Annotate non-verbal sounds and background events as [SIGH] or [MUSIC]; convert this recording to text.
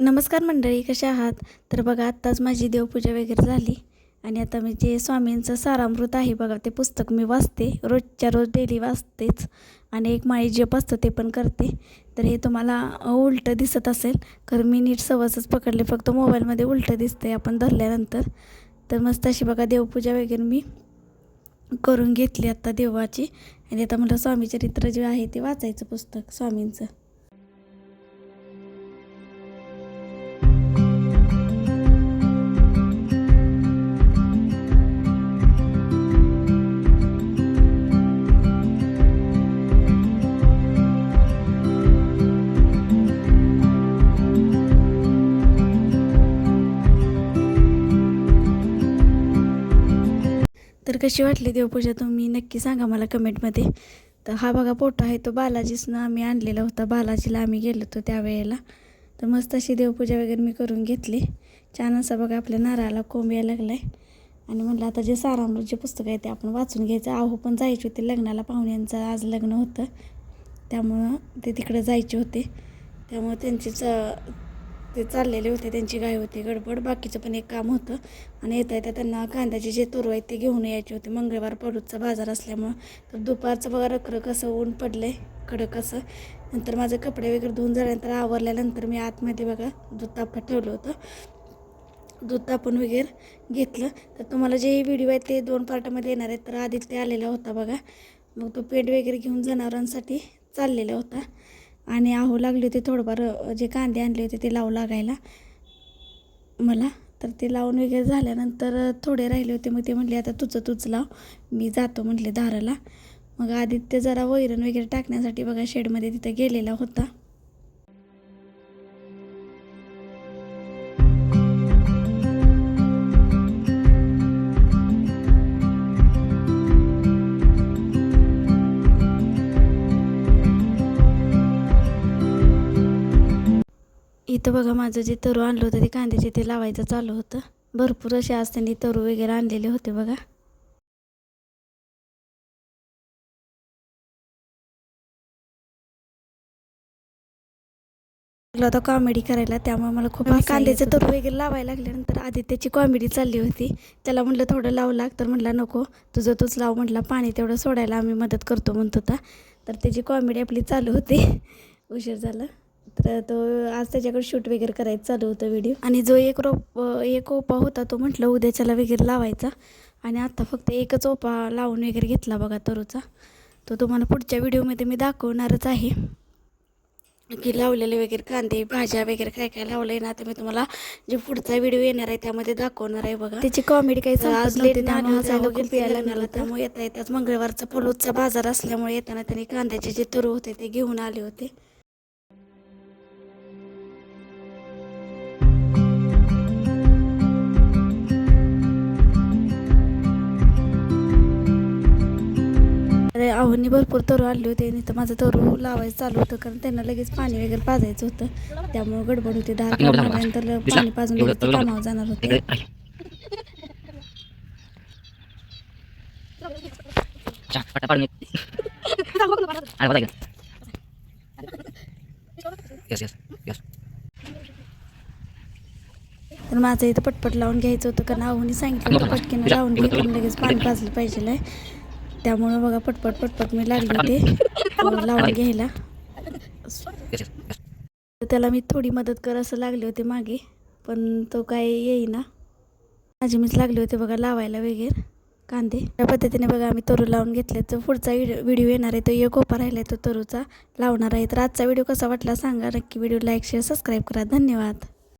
नमस्कार मंडळी कशा आहात? तर बघा आत्ताच माझी देवपूजा वगैरे झाली आणि आता मी जे स्वामींचं सारामृत आहे बघा ते पुस्तक मी वाचते. रोजच्या रोज डेली वाचतेच आणि एक माळी जप असतं ते पण करते. तर हे तुम्हाला उलटं दिसत असेल खरं मी नीट सवसच पकडले फक्त मोबाईलमध्ये उलटं दिसतंय आपण धरल्यानंतर. तर मस्त अशी बघा देवपूजा वगैरे मी करून घेतली आत्ता देवाची. आणि आता मला स्वामीचरित्र जे आहे ते वाचायचं पुस्तक स्वामींचं. तर कशी वाटली देवपूजा तुम्ही? नक्की सांगा मला कमेंटमध्ये. तर हा बघा फोटो आहे तो बालाजीसनं आम्ही आणलेला होता. बालाजीला आम्ही गेलो होतो त्यावेळेला. तर मस्त अशी देवपूजा वगैरे मी करून घेतली. छान असं बघा आपल्या नारळाला कोंब यायला लागला आहे आणि म्हणलं आता जे सारामृत जे पुस्तक आहे ते आपण वाचून घ्यायचं. आहो पण जायचे होते लग्नाला पाहुण्यांचं आज लग्न होतं. त्यामुळं ते तिकडे जायचे होते. त्यामुळं त्यांचीच ते चाललेले होते त्यांची गाय होती गडबड. बाकीचं पण एक काम होतं. आणि येता येता त्यांना कांद्याचे जे तुरू आहेत ते घेऊन यायचे होते. मंगळवार पडूचा बाजार असल्यामुळं तर दुपारचं बघा रखरख असं ऊन पडलं आहे कडक असं. नंतर माझे कपडे वगैरे धुवून झाल्यानंतर आवरल्यानंतर मी आतमध्ये बघा दूध तापत ठेवलं होतं. दूध तापून वगैरे घेतलं. तर तुम्हाला जे व्हिडिओ आहेत ते दोन पार्टामध्ये येणार आहेत. तर आधी ते आलेला होता बघा. मग तो पेंट वगैरे घेऊन जनावरांसाठी चाललेला होता. आणि आहो लागले होते थोडंफार जे कांदे आणले होते ते लावू लागायला. मला? तर ते लावून वगैरे झाल्यानंतर थोडे राहिले होते. मग ते म्हटले आता तुझं तूच लाव. मी जातो म्हटले दाराला. मग आदित्य जरा वैरण वगैरे टाकण्यासाठी बघा शेडमध्ये तिथं गेलेला होता. इथं बघा माझं जे तरू आणलं होतं ते कांद्याचे ते लावायचं चालू होतं. भरपूर असे आज त्यांनी तरू वगैरे आणलेले होते बघा. होता कॉमेडी करायला त्यामुळे मला खूप कांद्याचे तरू वगैरे लावायला लागल्यानंतर आदित्यची कॉमेडी चालली होती. त्याला म्हटलं थोडं लावू लाग. तर म्हटलं नको तुझं तूच लाव. म्हटलं पाणी तेवढं सोडायला आम्ही मदत करतो म्हणत होता. तर त्याची कॉमेडी आपली चालू होती. [LAUGHS] उशीर झाला. तर तो आज त्याच्याकडे शूट वगैरे करायचं चालू होतं व्हिडिओ आणि जो एक रोप एक ओपा होता तो म्हटलं उद्याच्याला वगैरे लावायचा. आणि आता फक्त एकच ओपा लावून वगैरे घेतला बघा तरूचा. तो तुम्हाला पुढच्या व्हिडिओमध्ये मी दाखवणारच आहे. की लावलेले वगैरे कांदे भाज्या वगैरे काय काय लावलंय ना ते मी तुम्हाला जे पुढचा व्हिडिओ येणार आहे त्यामध्ये दाखवणार आहे बघा. त्याची कॉमेडी काही आज लेट जायला खूप यायला लागलं त्यामुळे येता येताच मंगळवारचा फलोदचा बाजार असल्यामुळे येताना त्यांनी कांद्याचे जे तरू होते ते घेऊन आले होते. आव्हानी भरपूर तरू आणले होते. आणि तर माझं तरू लावायचं चालू होतं. कारण त्यांना लगेच पाणी वगैरे पाजायचं होतं. त्यामुळे गडबड होती. दहा नंतर पाणी पाजून ते कामावर जाणार होते. तर माझं इथं पटपट लावून घ्यायचं होतं. कारण आव्हानी सांगितलं पटकीनं लावून घे कारण लगेच पाणी पाजलं पाहिजे. त्यामुळं बघा पटपट पटपट मी लागली ते लावून घ्यायला. तर त्याला मी थोडी मदत कर असं लागले होते मागे पण तो काय येईना. माझी मीच लागले होते बघा लावायला वगैरे कांदे. त्या पद्धतीने बघा आम्ही तरू लावून घेतले. तर पुढचा व्हिडिओ येणार आहे तो एक ओपा राहिला आहे तो तरूचा लावणार आहे. तर आजचा व्हिडिओ कसा वाटला सांगा. नक्की व्हिडिओ लाईक शेअर सबस्क्राईब करा. धन्यवाद.